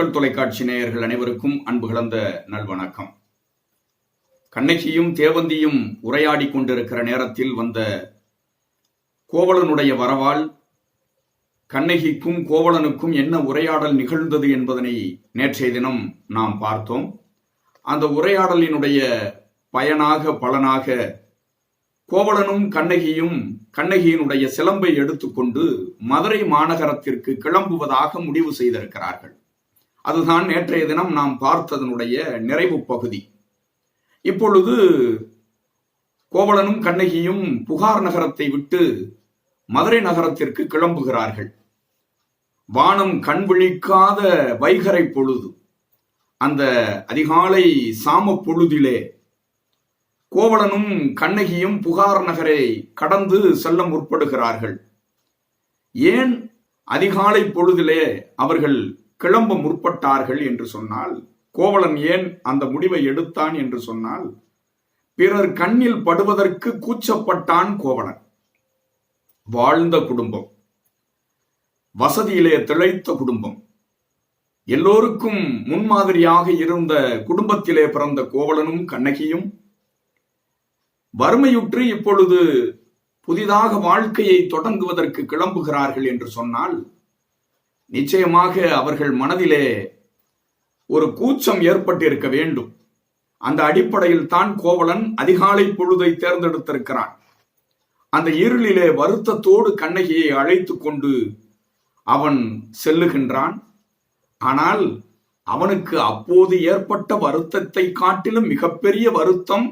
மக்கள் தொலைக்காட்சி நேயர்கள் அனைவருக்கும் அன்பு கலந்த நல்வணக்கம். கண்ணகியும் தேவந்தியும் உரையாடி கொண்டிருக்கிற நேரத்தில் வந்த கோவலனுடைய வரவால் கண்ணகிக்கும் கோவலனுக்கும் என்ன உரையாடல் நிகழ்ந்தது என்பதனை நேற்றைய தினம் நாம் பார்த்தோம். அந்த உரையாடலினுடைய பயனாக பலனாக கோவலனும் கண்ணகியும் கண்ணகியினுடைய சிலம்பை எடுத்துக்கொண்டு மதுரை மாநகரத்திற்கு கிளம்புவதாக முடிவு செய்திருக்கிறார்கள். அதுதான் நேற்றைய தினம் நாம் பார்த்ததனுடைய நிறைவு பகுதி. இப்பொழுது கோவலனும் கண்ணகியும் புகார் நகரத்தை விட்டு மதுரை நகரத்திற்கு கிளம்புகிறார்கள். வானம் கண் விழிக்காத வைகரை பொழுது அந்த அதிகாலை சாம பொழுதிலே கோவலனும் கண்ணகியும் புகார் நகரை கடந்து செல்ல முற்படுகிறார்கள். ஏன் அதிகாலை பொழுதிலே அவர்கள் கிளம்ப முற்பட்டார்கள் என்று சொன்னால் கோவலன் ஏன் அந்த முடிவை எடுத்தான் என்று சொன்னால் பிறர் கண்ணில் படுவதற்கு கூச்சப்பட்டான் கோவலன். வாழ்ந்த குடும்பம். வசதியிலே திளைத்த குடும்பம். எல்லோருக்கும் முன்மாதிரியாக இருந்த குடும்பத்திலே பிறந்த கோவலனும் கண்ணகியும் வறுமையுற்று இப்பொழுது புதிதாக வாழ்க்கையை தொடங்குவதற்கு கிளம்புகிறார்கள் என்று சொன்னால் நிச்சயமாக அவர்கள் மனதிலே ஒரு கூச்சம் ஏற்பட்டிருக்க வேண்டும். அந்த அடிப்படையில் தான் கோவலன் அதிகாலை பொழுதை தேர்ந்தெடுத்திருக்கிறான். அந்த இருளிலே வருத்தத்தோடு கண்ணகியை அழைத்து கொண்டு அவன் செல்லுகின்றான். ஆனால் அவனுக்கு அப்போது ஏற்பட்ட வருத்தத்தை காட்டிலும் மிகப்பெரிய வருத்தம்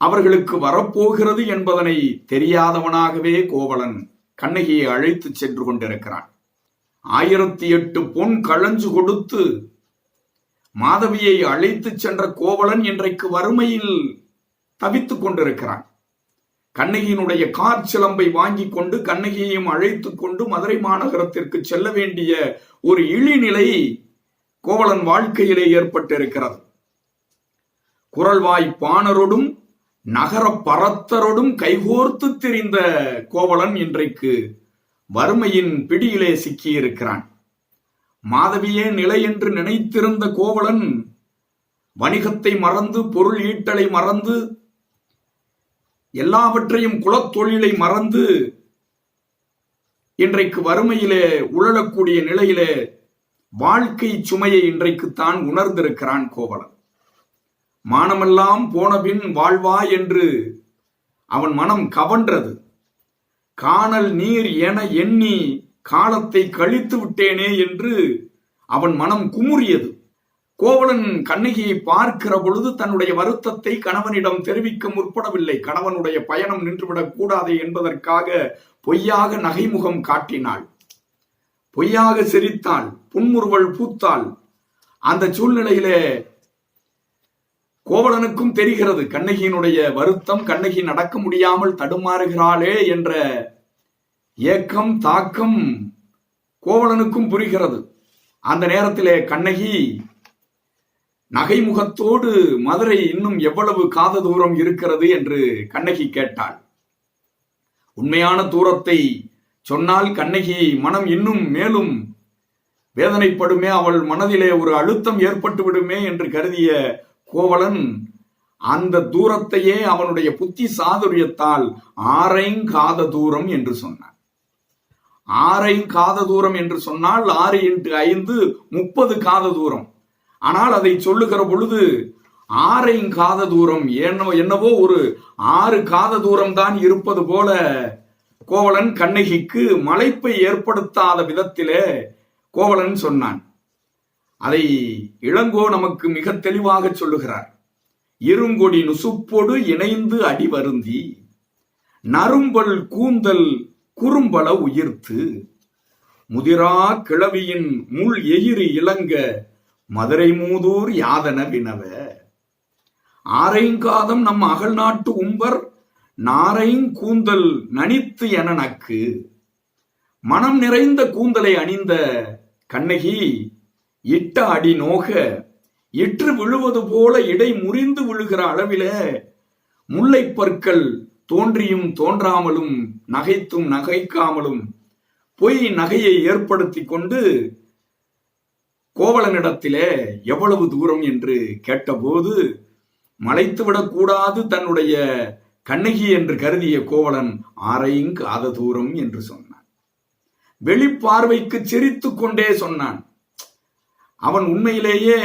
அவர்களுக்கு வரப்போகிறது என்பதனை தெரியாதவனாகவே கோவலன் கண்ணகியை அழைத்து சென்று கொண்டிருக்கிறான். ஆயிரத்தி எட்டு பொன் களஞ்சு கொடுத்து மாதவியை அழைத்துச் சென்ற கோவலன் இன்றைக்கு வறுமையில் தவித்துக் கொண்டிருக்கிறான். கண்ணகியினுடைய கார் சிலம்பை வாங்கி கொண்டு கண்ணகியையும் அழைத்து கொண்டு மதுரை மாநகரத்திற்கு செல்ல வேண்டிய ஒரு இழிநிலை கோவலன் வாழ்க்கையிலே ஏற்பட்டிருக்கிறது. குரல்வாய் பாணரோடும் நகர பரத்தரோடும் கைகோர்த்து திரிந்த கோவலன் இன்றைக்கு வறுமையின் பிடியிலே சிக்கியிருக்கிறான். மாதவியே நிலை என்று நினைத்திருந்த கோவலன் வணிகத்தை மறந்து பொருள் ஈட்டலை மறந்து எல்லாவற்றையும் குலத்தொழிலை மறந்து இன்றைக்கு வறுமையிலே உழலக்கூடிய நிலையிலே வாழ்க்கை சுமையை இன்றைக்குத்தான் உணர்ந்திருக்கிறான் கோவலன். மானமெல்லாம் போனபின் வாழ்வா என்று அவன் மனம் கவன்றது. காணல் நீர் என எண்ணி காலத்தை கழித்து விட்டேனே என்று அவன் மனம் குமுறியது. கோவலன் கண்ணகியை பார்க்கிற பொழுது தன்னுடைய வருத்தத்தை கணவனிடம் தெரிவிக்க முற்படவில்லை. கணவனுடைய பயணம் நின்றுவிடக் கூடாது என்பதற்காக பொய்யாக நகைமுகம் காட்டினாள். பொய்யாக சிரித்தாள் புன்முறுவல் பூத்தாள். அந்த சூழ்நிலையிலே கோவலனுக்கும் தெரிகிறது கண்ணகியினுடைய வருத்தம் கண்ணகி நடக்க முடியாமல் தடுமாறுகிறாளே என்ற ஏக்கம் தாக்கம் கோவலனுக்கும் புரிகிறது. அந்த நேரத்திலே கண்ணகி நகைமுகத்தோடு மதுரை இன்னும் எவ்வளவு காத தூரம் இருக்கிறது என்று கண்ணகி கேட்டாள். உண்மையான தூரத்தை சொன்னால் கண்ணகி மனம் இன்னும் மேலும் வேதனைப்படுமே அவள் மனதிலே ஒரு அழுத்தம் ஏற்பட்டு விடுமே என்று கருதிய கோவலன் அந்த தூரத்தையே அவனுடைய புத்தி சாதுரியத்தால் ஆரைங்காத தூரம் என்று சொன்னான். ஆரை காத தூரம் என்று சொன்னால் ஆறு இன்ட்டு ஐந்து முப்பது காத தூரம். ஆனால் அதை சொல்லுகிற பொழுது ஆரையும் காத தூரம் என்னவோ என்னவோ ஒரு ஆறு காத தூரம் தான் இருப்பது போல கோவலன் கண்ணகிக்கு மலைப்பை ஏற்படுத்தாத விதத்திலே கோவலன் சொன்னான். அதை இளங்கோ நமக்கு மிக தெளிவாக சொல்லுகிறார். இருங்கொடி நுசுப்பொடு இணைந்து அடி வருந்தி நரும்பல் கூந்தல் குறும்பல உயிர்த்து முதிரா கிழவியின் முள் எயிறு இளங்க மதுரை மூதூர் யாதன வினவ. ஆரைங்காதம் நம் அகல் நாட்டு உம்பர் நாரைங் கூந்தல் நனித்து என நக்கு மனம் நிறைந்த கூந்தலை அணிந்த கண்ணகி இட்ட அடி நோக இற்று விழுவது போல இடை முறிந்து விழுகிற அளவில முல்லை பற்கள் தோன்றியும் தோன்றாமலும் நகைத்தும் நகைக்காமலும் பொய் நகையை ஏற்படுத்தி கொண்டு கோவலனிடத்திலே எவ்வளவு தூரம் என்று கேட்டபோது மலைத்துவிடக் கூடாது தன்னுடைய கண்ணகி என்று கருதிய கோவலன் ஆரையும் காத தூரம் என்று சொன்னான். வெளிப்பார்வைக்கு சிரித்து கொண்டே சொன்னான். அவன் உண்மையிலேயே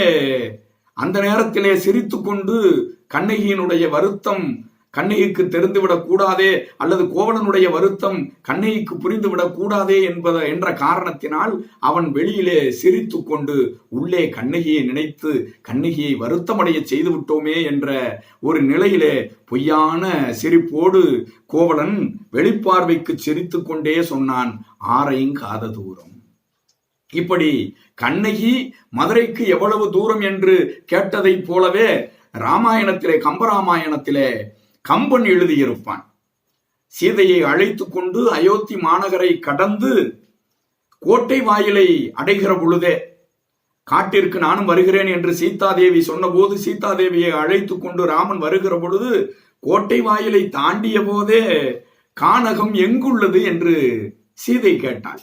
அந்த நேரத்திலே சிரித்து கொண்டு கண்ணகியினுடைய வருத்தம் கண்ணகிக்கு தெரிந்துவிடக் கூடாதே அல்லது கோவலனுடைய வருத்தம் கண்ணகிக்கு புரிந்துவிடக் கூடாதே என்பத என்ற காரணத்தினால் அவன் வெளியிலே சிரித்து கொண்டு உள்ளே கண்ணகியை நினைத்து கண்ணகியை வருத்தமடைய செய்து விட்டோமே என்ற ஒரு நிலையிலே பொய்யான சிரிப்போடு கோவலன் வெளிப்பார்வைக்கு சிரித்து கொண்டே சொன்னான் ஆரையும் காத தூரம் இப்படி கண்ணகி மதுரைக்கு எவ்வளவு தூரம் என்று கேட்டதைப் போலவே ராமாயணத்திலே கம்பராமாயணத்திலே கம்பன் எழுதியிருப்பான். சீதையை அழைத்து கொண்டு அயோத்தி மாநகரை கடந்து கோட்டை வாயிலை அடைகிற பொழுதே காட்டிற்கு நானும் வருகிறேன் என்று சீதாதேவி சொன்னபோது சீதாதேவியை அழைத்து கொண்டு ராமன் வருகிற பொழுது கோட்டை வாயிலை தாண்டிய போதே கானகம் எங்குள்ளது என்று சீதை கேட்டாள்.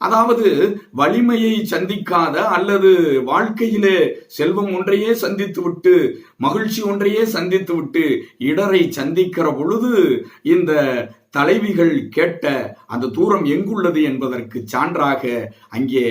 அதாவது வலிமையை சந்திக்காத அல்லது வாழ்க்கையிலே செல்வம் ஒன்றையே சந்தித்து விட்டு மகிழ்ச்சி ஒன்றையே சந்தித்து விட்டு இடரை சந்திக்கிற பொழுது இந்த தலைவிகள் கேட்ட அந்த தூரம் எங்குள்ளது என்பதற்கு சான்றாக அங்கே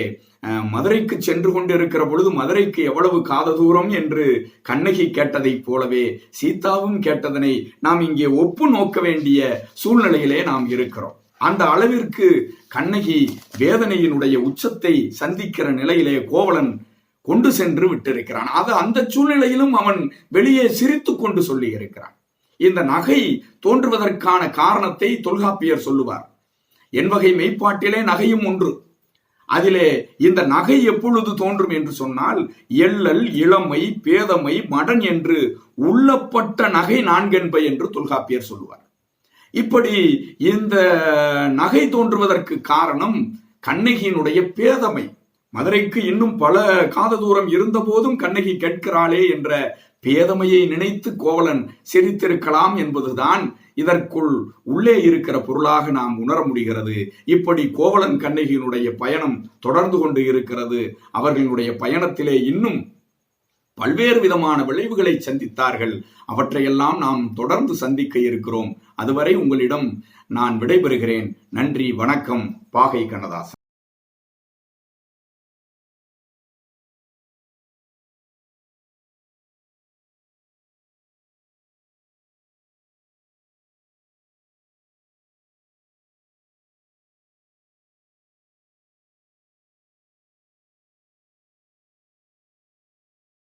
மதுரைக்கு சென்று கொண்டிருக்கிற பொழுது மதுரைக்கு எவ்வளவு காத தூரம் என்று கண்ணகி கேட்டதைப் போலவே சீதாவும் கேட்டதனை நாம் இங்கே ஒப்பு நோக்க வேண்டிய சூழ்நிலையிலே நாம் இருக்கிறோம். அந்த அளவிற்கு கண்ணகி வேதனையினுடைய உச்சத்தை சந்திக்கிற நிலையிலே கோவலன் கொண்டு சென்று விட்டிருக்கிறான். அது அந்த சூழ்நிலையிலும் அவன் வெளியே சிரித்து கொண்டு சொல்லி இருக்கிறான் இந்த நகை தோன்றுவதற்கான காரணத்தை தொல்காப்பியர் சொல்லுவார். என் வகை மெய்ப்பாட்டிலே நகையும் ஒன்று. அதிலே இந்த நகை எப்பொழுது தோன்றும் என்று சொன்னால் எள்ளல் இளமை பேதமை மடன் என்று உள்ளப்பட்ட நகை நான்கென்பை என்று தொல்காப்பியர் சொல்லுவார். இப்படி இந்த நகை தோன்றுவதற்கு காரணம் கண்ணகியினுடைய பேதமை. மதுரைக்கு இன்னும் பல காத தூரம் இருந்த போதும் கண்ணகி கேட்கிறாளே என்ற பேதமையை நினைத்து கோவலன் சிரித்திருக்கலாம் என்பதுதான் இதற்குள் உள்ளே இருக்கிற பொருளாக நாம் உணர முடிகிறது. இப்படி கோவலன் கண்ணகியினுடைய பயணம் தொடர்ந்து கொண்டு இருக்கிறது. அவர்களுடைய பயணத்திலே இன்னும் பல்வேறு விதமான விளைவுகளை சந்தித்தார்கள். அவற்றையெல்லாம் நாம் தொடர்ந்து சந்திக்க இருக்கிறோம். அதுவரை உங்களிடம் நான் விடைபெறுகிறேன். நன்றி வணக்கம். பாகை கண்ணதாசன்.